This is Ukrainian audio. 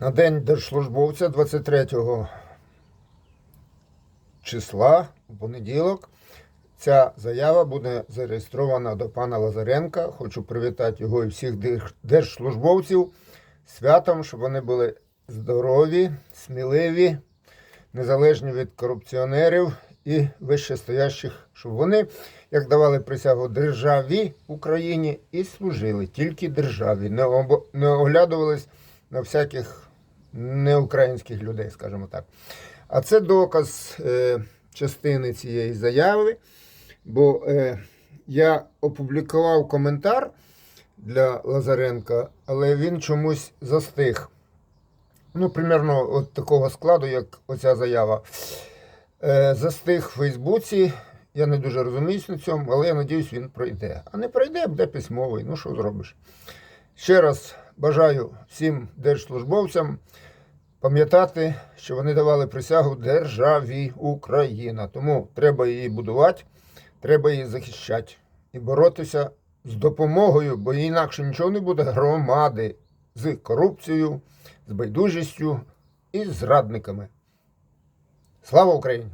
На день держслужбовця 23 числа у понеділок ця заява буде зареєстрована до пана Лазаренка. Хочу привітати його і всіх держслужбовців святом, щоб вони були здорові, сміливі, незалежні від корупціонерів і вищестоящих, щоб вони, як давали присягу державі Україні, і служили тільки державі, не оглядувались на всяких неукраїнських людей, скажімо так. А це доказ е, частини цієї заяви, бо е, я опублікував коментар для Лазаренка, але він чомусь застиг. Ну, примерно от такого складу, як оця заява. Е, застиг в Фейсбуці. Я не дуже розуміюсь на цьому, але я надіюсь, він пройде. А не пройде, буде письмовий. Ну що зробиш? Ще раз бажаю всім держслужбовцям пам'ятати, що вони давали присягу державі Україна. Тому треба її будувати, треба її захищати і боротися з допомогою, бо інакше нічого не буде громади з корупцією, з байдужістю і зрадниками. Слава Україні!